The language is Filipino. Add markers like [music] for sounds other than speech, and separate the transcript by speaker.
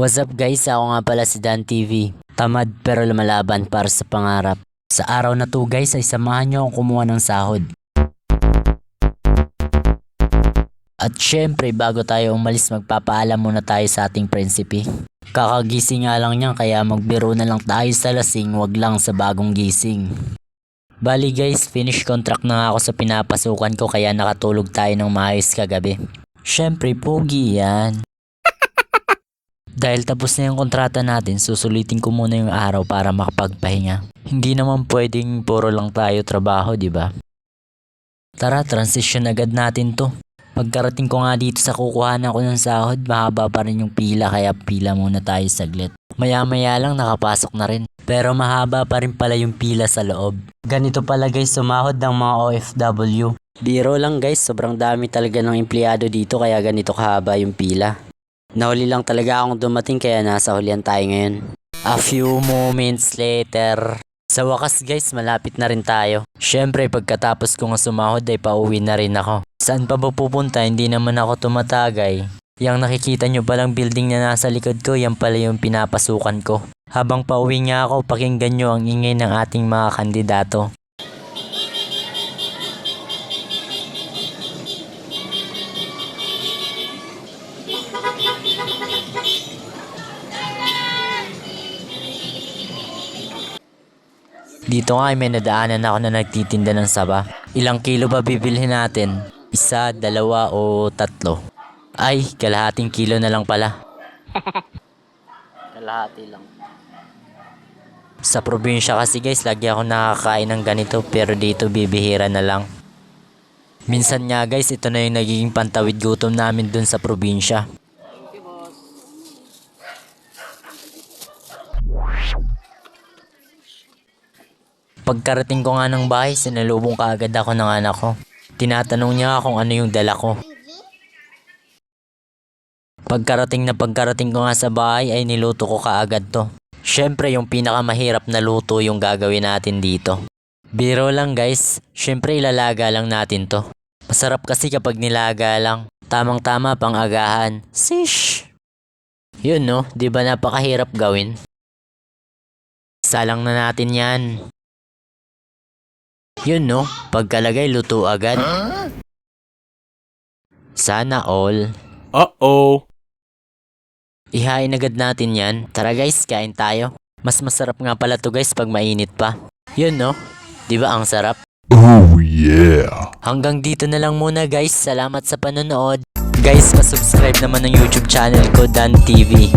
Speaker 1: What's up guys? Ako nga pala si Dan TV. Tamad pero lumalaban para sa pangarap. Sa araw na to guys ay samahan nyo akong kumuha ng sahod. At syempre bago tayo umalis magpapaalam muna tayo sa ating prinsipe. Kakagising nga lang niyan kaya magbiro na lang tayo sa lasing wag lang sa bagong gising. Bali guys, finish contract na ako sa pinapasukan ko kaya nakatulog tayo ng maayos kagabi. Syempre, pogi yan. Dahil tapos na yung kontrata natin, susulitin ko muna yung araw para makapagpahinga. Hindi naman pwedeng puro lang tayo trabaho, di ba? Tara, transition agad natin to. Pagkarating ko nga dito sa kukuhanan ko ng sahod, mahaba pa rin yung pila kaya pila muna tayo saglit. Maya-maya lang nakapasok na rin. Pero mahaba pa rin pala yung pila sa loob. Ganito pala guys sumahod ng mga OFW. Biro lang guys, sobrang dami talaga ng empleyado dito kaya ganito kahaba yung pila. Nahuli lang talaga akong dumating kaya nasa hulihan tayo ngayon. A few moments later. Sa wakas guys, malapit na rin tayo. Syempre pagkatapos ko nga sumahod ay pauwi na rin ako. Saan pa ba pupunta? Hindi naman ako tumatagay. Yang nakikita nyo palang building na nasa likod ko, yan pala yung pinapasukan ko. Habang pauwi nga ako, pakinggan nyo ang ingay ng ating mga kandidato. Dito nga ay may nadaanan ako na nagtitinda ng saba. Ilang kilo ba bibilhin natin? Isa, dalawa o tatlo? Ay, kalahating kilo na lang pala. [laughs] Kalahati lang. Sa probinsya kasi guys, lagi ako nakakain ng ganito pero dito bibihira na lang. Minsan nga guys, ito na yung nagiging pantawid gutom namin dun sa probinsya. Pagkarating ko nga ng bahay, sinalubong ka agad ako ng anak ko. Tinatanong niya kung ano yung dala ko. Pagkarating na pagkarating ko nga sa bahay ay niluto ko kaagad to. Syempre yung pinakamahirap na luto yung gagawin natin dito. Biro lang guys, syempre ilalaga lang natin to. Masarap kasi kapag nilaga lang. Tamang tama pang agahan. Sish! Yun no, di ba napakahirap gawin? Salang na natin yan. Yun no, pagkalagay luto agad. Sana all.
Speaker 2: Uh-oh.
Speaker 1: Ihain agad natin yan. Tara guys, kain tayo. Mas masarap nga pala to guys pag mainit pa. Yun no? Di ba ang sarap?
Speaker 2: Oh yeah.
Speaker 1: Hanggang dito na lang muna guys. Salamat sa panonood. Guys, pa-subscribe naman ng YouTube channel ko, Dan TV.